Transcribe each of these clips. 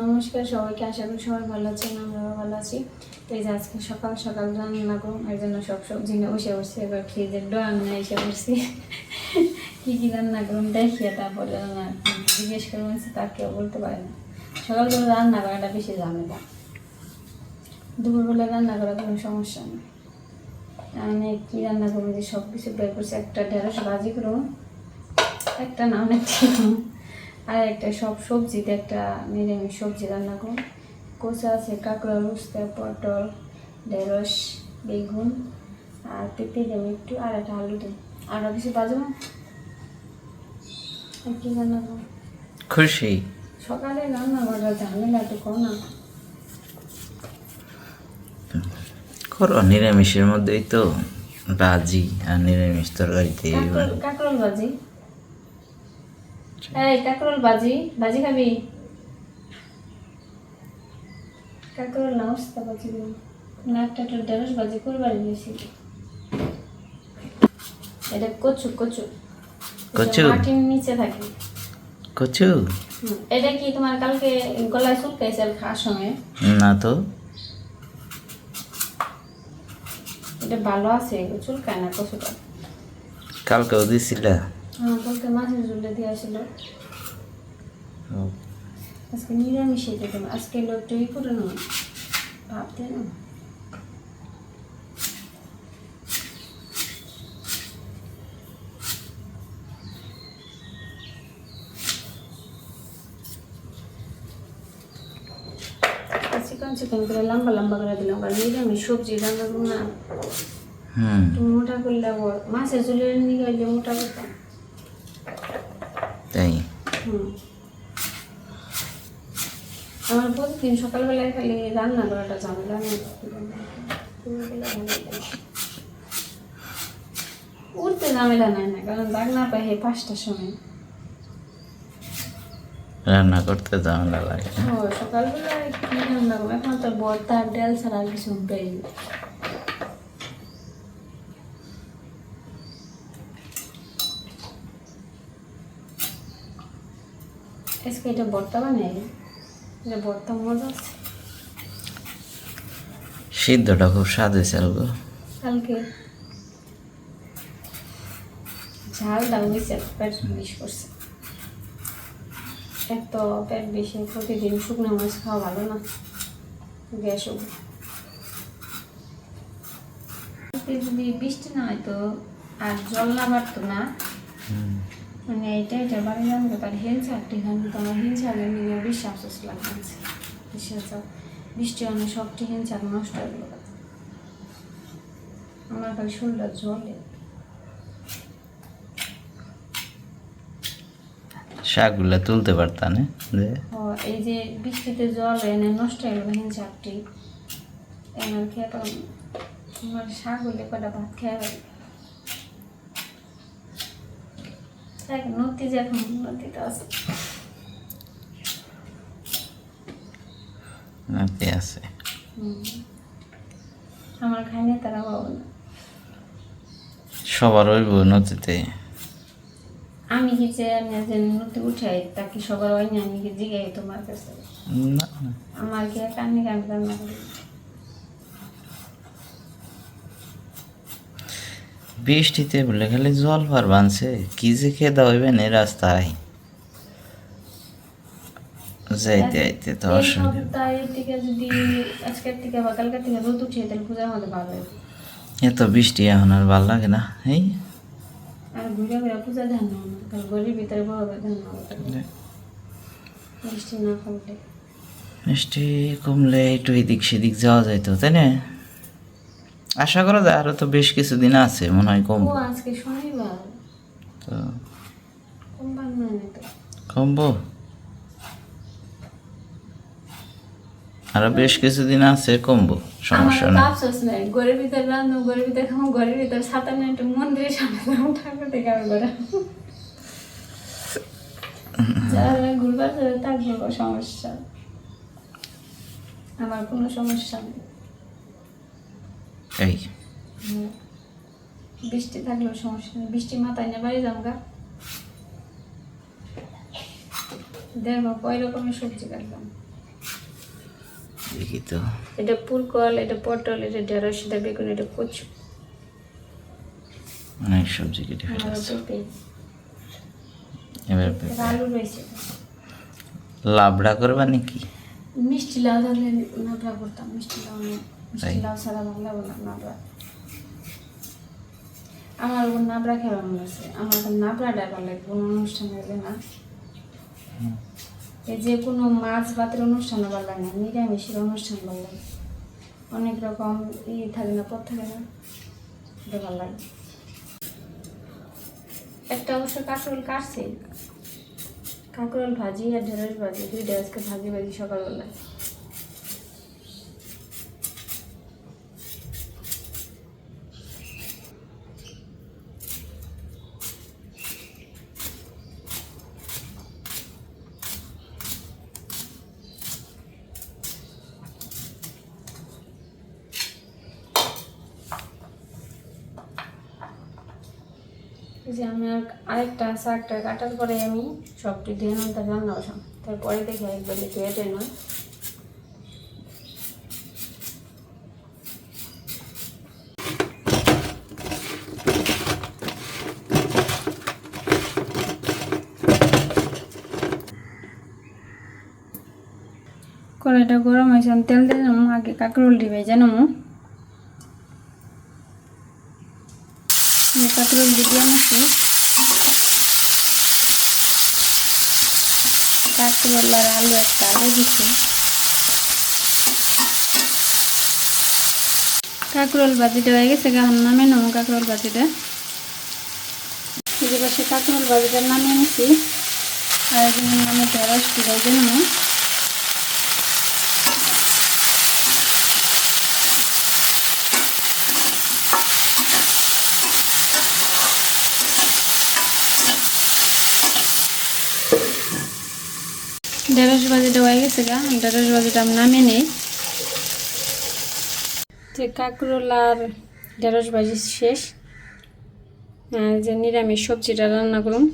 নমস্কার, সবাইকে আশা করি সবাই ভালো আছেন, আমরাও ভালো আছি। তো এই যে আজকে সকাল সকাল রান্না করুন এর জন্য সব সবজি নিয়ে বসে বসে এবার ফ্রিজের ডোয়ার নিয়ে এসে বসছি কী কী রান্না করুন দেখিয়ে তারপরে রান্না জিজ্ঞেস করে বলছি, তা কেউ বলতে পারে না। সকাল করে রান্না করাটা বেশি ঝামেলা। দুপুরবেলা রান্না করা কোনো সমস্যা নেই। আমি কী রান্না করব, যে সব কিছু বের করছি, একটা ঢেঁড়স ভাজি করব, একটা না অনেকটা আর একটা সব সবজিতে একটা নিরামিষ সবজি রান্না করুন কোচা আছে কাঁকড়া রুস্তা পটল ঢেঁড়স বেগুন আর পেঁপে দেবো একটু আর একটা আলু দেবো। আর কিছু বাজবো আর কি রান্না করব। খুশি? সকালে রান্না করা ঝামেলা একটু কম না। করো নিরামিষের মধ্যেই তো ভাজি আর নিরামিষ তরকারিতে কাঁকরোল ভাজি? এই কাঁকরোল ভাজি ভাজি খাবি? কাঁকরোল না উস্তা ভাজি না একটা একটা ঢেঁড়স ভাজি করবার দিয়েছি। এটা কচু কচু। কচু? মাটির নিচে থাকে। কচু? এটা কি তোমার কালকে গলায় চুলকাইছে খাওয়ার না তো। এটা ভালো আছে চুলকায় না কচুটা। কালকেও দিছিলা। হ্যাঁ কালকে মাছের ঝুলে দিয়ে আসলো। আজকে নিরামিষ এটা তোমার আজকে এলো একটু ই করে না? ভাবতে না চিকন চিকন করে? লম্বা লম্বা করে দিলাম। কারণ নিরামিষ সবজি রান্না করব না। হুম মোটা করলে মাছের ঝুলে নিয়ে গেলে মোটা করতাম। তাই হুম। আমার প্রতিদিন সকালবেলায় খালি রান্না করাটা ঝামেলা। উঠতে ঝামেলা নাই না কারণ দাগ না পাই পাঁচটার সময় রান্না করতে ঝামেলা লাগে ও সকালবেলায় কি রান্না করব এখন তো বর্তা ডাল ছাড়া কিছু উঠবেই আজকে এটা বর্তা বানাই এটা বর্তা মজা আছে সিদ্ধটা খুব স্বাদ হয়েছে গো কালকে ঝাল দাও হয়েছে পেট বিষ করছে। এক তো পেট বেশি প্রতিদিন শুকনো মাছ খাওয়া ভালো না গ্যাস হবে যদি বৃষ্টি না হয়তো আর জল না বাড়তো না। মানে এটা এটা বাড়ি জানব তার হেল চারটি খান তো আমার হেল চালের নিয়ে বেশি আফসোস লাগছে বিশেষ বৃষ্টি অনেক সবটি হেল চাল নষ্ট হয়ে গেল। আমার খালি শরীরটা জলে শাকগুলা তুলতে পারতাম এই যে বৃষ্টিতে জল এনে নষ্ট হয়ে গেল হেন চাপটি এনার খেয়ে তো আমার শাক হলে কটা ভাত খেয়ে দেখ নদী যখন নদীতে আছে। নাতি আছে। আমার খাইনি তারা পাবো না। সবার ওইব নদীতে আমি কি যে আমি যে নদী উঠাই তা কি সবার না? আমি কি জিগাই তোমার কাছে? আমার কি আমি রান্না করি বৃষ্টিতে বলে খালি জল পার বানছে কি যে খেয়ে হইবে না রাস্তায়। যাইতে আইতে তো অসুবিধা। এত বৃষ্টি এখন আর ভালো লাগে না এই বৃষ্টি কমলে একটু এদিক সেদিক যাওয়া যাইতো তাই না? আশা করা যায় আরও তো বেশ কিছুদিন আছে মনে হয় কম। আজকে শনিবার। তো। কমবার তো কমবো। আরও বেশ কিছুদিন আছে কমবো সমস্যা আমার আফসোস নাই ভিতরে ভিতরে গরিব ভিতরে মন্দিরের সামনে ঠাকুর থেকে আমি যারা ঘুরবার যাবে থাকব সমস্যা। আমার কোনো সমস্যা নেই। এই। বৃষ্টি থাকলেও সমস্যা নেই। বৃষ্টি মাথায় নিয়ে বাড়ি যাব গা। দেখো কয় রকমের সবজি কাটলাম। দেখি তো। এটা পুরকল এটা পটল এটা ঢেঁড়স এটা বেগুন এটা কচু। অনেক সবজি কেটে ফেলেছে। এবার আলু রয়েছে। লাবড়া করবা নাকি? মিষ্টি লাউ থাকলে নাবড়া করতাম মিষ্টি লাউ তাই? লাউ ছাড়া ভালো লাগে নাবড়া আমার ওর নাবড়া খেয়ে ভালো লাগছে আমার তো নাবড়াটা ভালো লাগে কোনো অনুষ্ঠান হলে না। এই যে কোনো মাছ ভাতের অনুষ্ঠান ভালো লাগে না নিরামিষের অনুষ্ঠান ভালো লাগে অনেক রকম ই থাকে না পথ থাকে না। এটা ভালো লাগে। একটা অবশ্য কাঁকরোল কাটছে। কাঁকরোল ভাজি আর ঢেঁড়স ভাজি দুইটা আজকে ভাজি ভাজি সকালবেলা এই যে আমি আর আরেকটা শাকটা কাটার পরে আমি সবটি ধুয়ে তার রান্না বসাম তারপরে দেখি একবারে ধুয়ে নয় কড়াইটা গরম হয়েছে তেল দিয়ে নেব, আগে কাঁকরোল দিবে জানো কাঁকরোল দিয়ে নিচ্ছি। কাঁকরোল আলু একটা আলু দিচ্ছি কাঁকরোল ভাজিটা হয়ে গেছে গান নামে নেব কাঁকরোল ভাজিটা এই পাশে কাঁকরোল ভাজিটা নামিয়ে নিচ্ছি আর এখানে নামে ঢেঁড়স দিলে জন্য ঢেঁড়স ভাজিটা হয়ে গেছে গা ঢেঁড়স ভাজিটা আমি নামিয়ে নেই। যে কাঁকরোল আর ঢেঁড়স ভাজি শেষ যে নিরামিষ সবজিটা রান্না করুন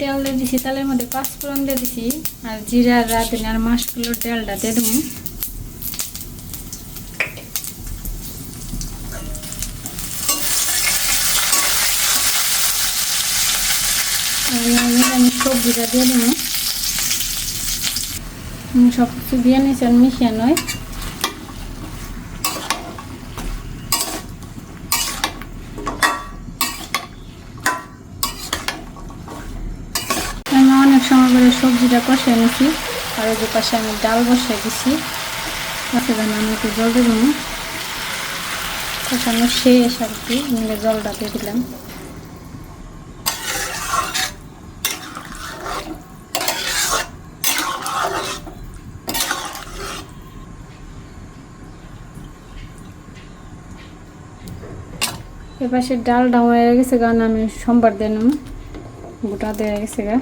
তেল দিয়ে দিছি, তেলের মধ্যে পাঁচফোড়ন দিয়ে দিছি, আর জিরা, রাঁধুনি আর মাছগুলোর তেলটা দিয়ে দেবো নিরামিষ সবজিটা দিয়ে দেবো সব কিছু দিয়ে নিয়েছি আর মিশিয়ে নয় আমি অনেক সময় করে সবজিটা কষিয়ে নিয়েছি আর ওই পাশে আমি ডাল বসিয়ে দিছি সেখানে আমি একটু জল দেবো কষানো শেষ আর কি জলটা দিয়ে দিলাম এপাশে ডালটা হয়ে গেছে কারণ আমি সোমবার দিন গোটা দেওয়া গেছে গা।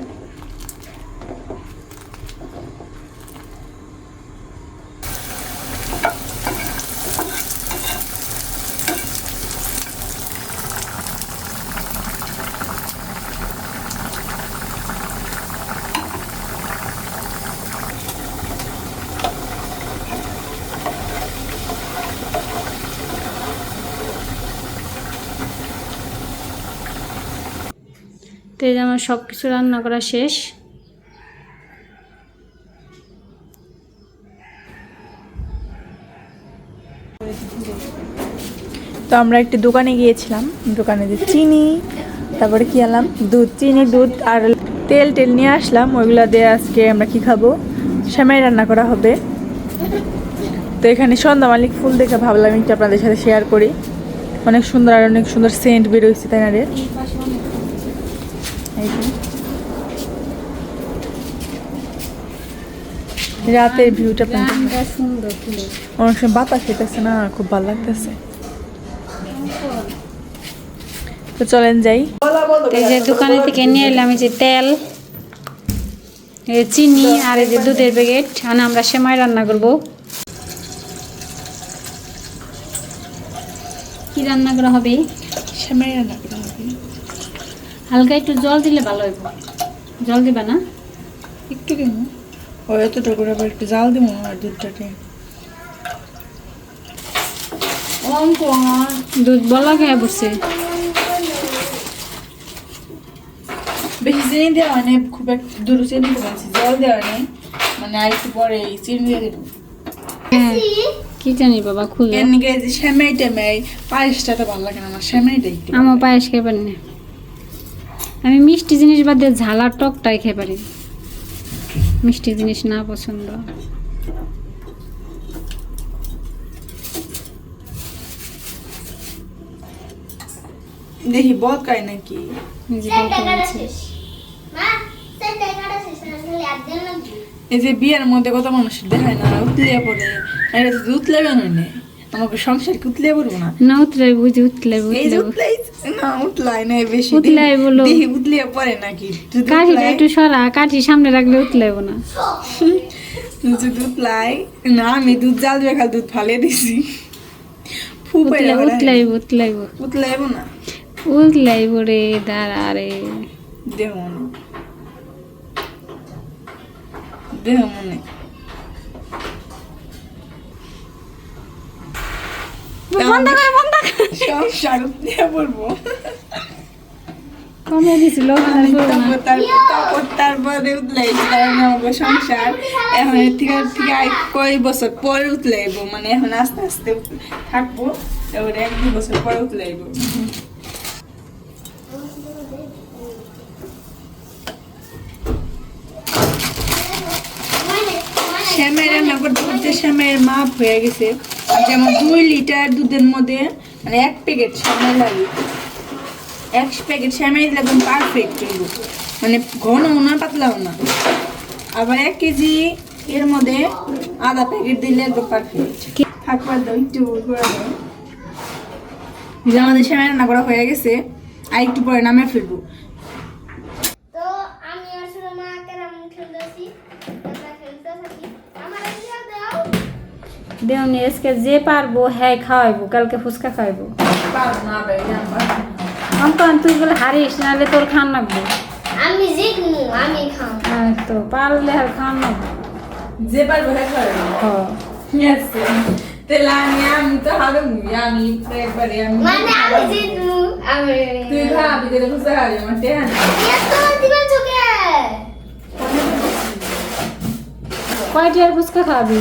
তো এই আমার সব কিছু রান্না করা শেষ। তো আমরা একটি দোকানে গিয়েছিলাম, দোকানে যে চিনি, তারপরে কি আনলাম? দুধ চিনি দুধ আর তেল টেল নিয়ে আসলাম, ওইগুলো দিয়ে আজকে আমরা কি খাব? সেমাই রান্না করা হবে। তো এখানে সন্ধ্যা মালিক ফুল দেখে ভাবলাম একটু আপনাদের সাথে শেয়ার করি। অনেক সুন্দর আর অনেক সুন্দর সেন্ট বেরোইছে তাই না রে এই পাশে অনেক এই যে। রাতের ভিউটা সুন্দর অনেক সময় বাতাস খেতেছে না খুব ভালো লাগতেছে। তো চলেন যাই। এই যে দোকানে থেকে নিয়ে এলাম এই যে তেল চিনি আর এই যে দুধের প্যাকেট। আর আমরা সেমাই রান্না করব। কি রান্না করা হবে? সেমাই রান্না করা হবে হালকা একটু জল দিলে ভালো হইব। জল দিবা না? একটু কেন ও এতটা করে আবার একটু জাল দিব আর দুধটাকে। দুধ বলা খেয়ে বসছে বেশি চিনি দেওয়া হয় খুব একটা দুটো চিনি কমেছি জল দেওয়া নেই মানে আর একটু পরে চিনি দিয়ে দেবো। হ্যাঁ কি জানি বাবা খুলে। নিকে যে সেমাই টেমাই পায়েসটা তো ভালো লাগে না আমার একটু আমার পায়েস খেয়ে পারি না আমি মিষ্টি জিনিস বাদ দিয়ে ঝালা টকটাই খেয়ে পারি। মিষ্টি জিনিস না পছন্দ। দেখি বদ খাই নাকি? এই যে এই যে বিয়ের মধ্যে কত মানুষ দেখায় না উতলিয়ে পড়ে। এটা যদি উতলে বেন না আমাকে সংসার কি উতলিয়ে পড়ব না? না উতলাই বুঝি উতলাই উতলাই না উতলাই না বেশি উতলাই বলো। দেখি উতলিয়ে পড়ে নাকি? কাঠিটা একটু সরা কাঠি সামনে রাখলে উতলাইব না। যদি দুধ না আমি দুধ জাল দিয়ে দুধ ফালিয়ে দিছি। ফুপে উতলাই উতলাইব উতলাইব। উতলাইব না। উতলাইব রে দাঁড়া রে। দেহ মনে। দেহ মনে। বন্ধ করে বন্ধ করে। সব শারুক দিয়ে পড়ব কমে দিছিল আমি তারপর তারপর তারপর তারপরে উতলাইছি সংসার এখন থেকে থেকে কয় বছর পরে উতলাইব মানে এখন আস্তে আস্তে থাকব এবার এক দু বছর পরে উতলাইব শ্যামের রান্না করতে করতে শ্যামের মাপ হয়ে গেছে। যেমন দুই লিটার দুধের মধ্যে মানে এক প্যাকেট শ্যামের লাগে। এক প্যাকেট দিলে একদম পারফেক্ট হইব মানে ঘনও না পাতলাও না। আবার এক কেজি এর মধ্যে আধা প্যাকেট দিলে একদম পারফেক্ট থাকবার দাও, একটু যে আমাদের শ্যামের রান্না করা হয়ে গেছে আর একটু পরে নামে ফেলব তো আমি আসলে মা কেরাম খেলতেছি আমরা খেলতে থাকি আমার খেল দাও দেওনি আজকে যে পারব হ্যাঁ খাওয়াইবো কালকে ফুচকা খাওয়াইবো ভাই তুই বলে হারিস নাহলে তোর খান লাগবে। আমি জিতমু আমি খাও আর তো পারলে আর খান লাগবে। যে পারব হ্যাঁ পারব হ। Yes. আমি আমি তো হারুম আমি একবারে আমি মানে আমি জিতমু আমি তুই ভাবি পারবি আমার টেহা এত দিবেন চোখে। কয়টি আর ফুচকা খাওয়াবি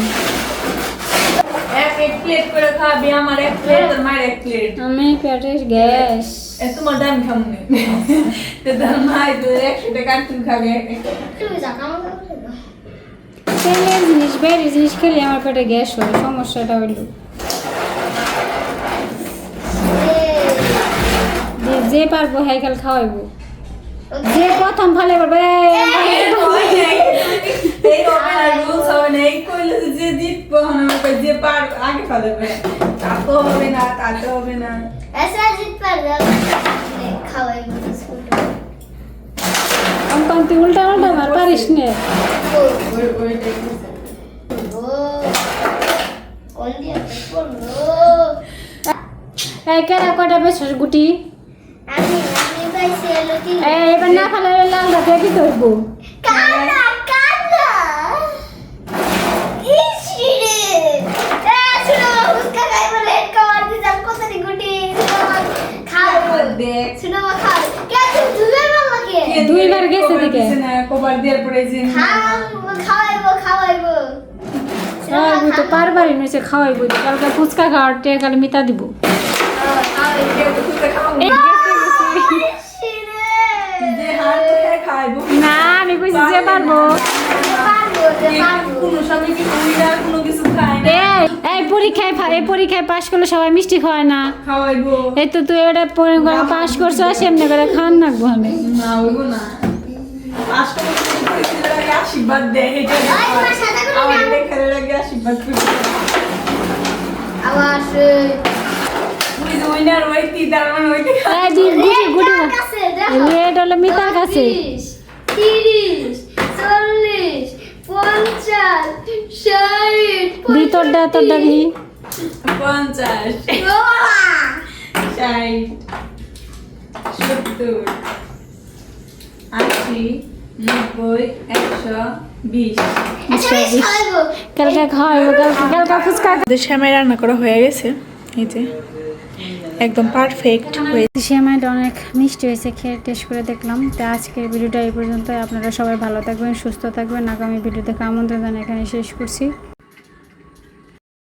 এক প্লেট করে খাবি আমার এক প্লেট মায়ের এক প্লেট আমি পেটে গ্যাস এ তোমার দাম খাব না তো মায়ের তো একশো টাকা আর খাবি। তুমি। তেলের জিনিস বাইরের জিনিস খেলে আমার পেটে গ্যাস হয় সমস্যাটা হইল যে যে পারব হ্যাঁ খাওয়াইবো যে প্রথম ফালে পারবে যে জিতবো যে পার আগে ফেলবে তা তো হবে না তা তো হবে না। ऐसा জিত পারবে খাওয়াই অঙ্কন তুই উল্টা উল্টা মার পারিস নে। এই কেনা কয়টা বেসস গুটি? আমি এবার না লাল রাখে কি করব দুইবার গেছে দিকে। কবার দেওয়ার পরে যে খাও খাওয়াইবো খাওয়াইবো। খাওয়াইবো তো পারবারই নইছে খাওয়াইবো কালকে ফুচকা খাওয়ার টেকা খালি মিতা দিব। খাওয়াইবো না আমি কইছি যে পারব। পারব যে পারব। কোনো সময় কি তুই আর কোনো কিছু খায় না। এই এই পরীক্ষায় এই পরীক্ষায় পাশ করলে সবাই মিষ্টি খাওয়ায় না। এই তো তুই এটা পাশ করছ সেমনি করে খান নাকবো আমি। আশীর্বাদ দেয় আবার যে উইনার হইতি তার মানে এই দি গুটি গুটি কাছে দেখো। রেড হলো মিতার কাছে। তিরিশ, তিরিশ চল্লিশ পঞ্চাশ ষাট তোরটা তোরটা দি পঞ্চাশ। ষাট সত্তর আশি নব্বই একশো বিশ। কালকে কালকে কালকে ফুচকা। আমাদের শ্যামাই রান্না করা হয়ে গেছে। এই যে। একদম পারফেক্ট হয়েছে সেমাইটা অনেক মিষ্টি হয়েছে, খেয়ে টেস্ট করে দেখলাম। তো আজকের ভিডিওটা এই পর্যন্ত আপনারা সবাই ভালো থাকবেন, সুস্থ থাকবেন। আগামী ভিডিও দেখে আমন্ত্রণ এখানে শেষ করছি।